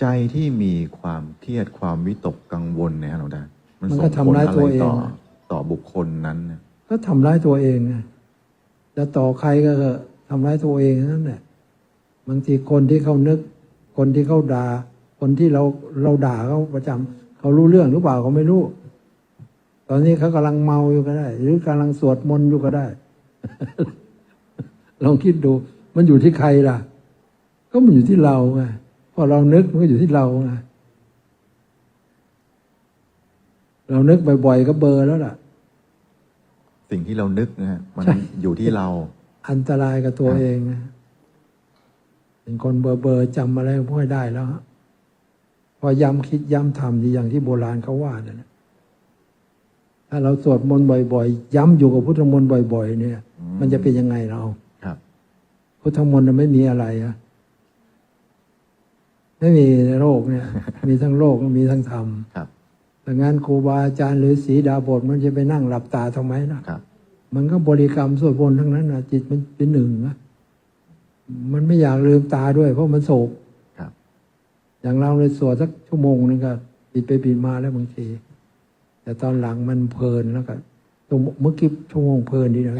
ใจที่มีความเครียดความวิตกกังวลเนี่ยหลวงตามันมันส่ก็งผทำลร้ายอะตัไรวเองต่อนะต่อบุคคลนั้นเนี่ยก็ทำร้ายตัวเองไงจะต่อใครก็ทำร้ายตัวเองนั่นแหละบางทีคนที่เขานึก คนที่เขาด่า คนที่เราเราด่าเขาประจำเขารู้เรื่องหรือเปล่าเขาไม่รู้ ตอนนี้เขากำลังเมาอยู่ก็ได้ หรือกำลังสวดมนต์อยู่ก็ได้ ลองคิดดู มันอยู่ที่ใครล่ะ ก็มันอยู่ที่เราไง พอเรานึกมันก็อยู่ที่เราไงเรานึกบ่อยๆก็เบลอร์แล้วล่ะ สิ่งที่เรานึกนะฮะมันใช่อยู่ที่เรา อันตรายกับตัวเองนะเป็นคนเบอร์เบอร์จำอะไรไม่ค่อยได้แล้วฮะพอย้ำคิดย้ำทำดีอย่างที่โบราณเขาว่านั่นแหละถ้าเราสวดมนต์บ่อยๆ ย้ำอยู่กับพุทธมนต์บ่อย ๆ เนี่ยอืมมันจะเป็นยังไงเราครับพุทธมนต์น่ะไม่มีอะไรอะ ไม่มีโรคเนี่ย มีทั้งโลกมีทั้งธรรมครับดังนั้นครูบาอาจารย์หรือสีดาบทมันจะไปนั่งหลับตาทำไมนะครับ มันก็บริกรรมสวดมนต์ทั้งนั้นนะจิตมันเป็นหนึ่งนะมันไม่อยากลืมตาด้วยเพราะมันโศกครับ อย่างเราเลยสวดสักชั่วโมงนึงก็ปิดไปปิดมาแล้วบางทีแต่ตอนหลังมันเพลินแล้วก็ตรงเมื่อกี้ชั่วโมงเพลินดีนะ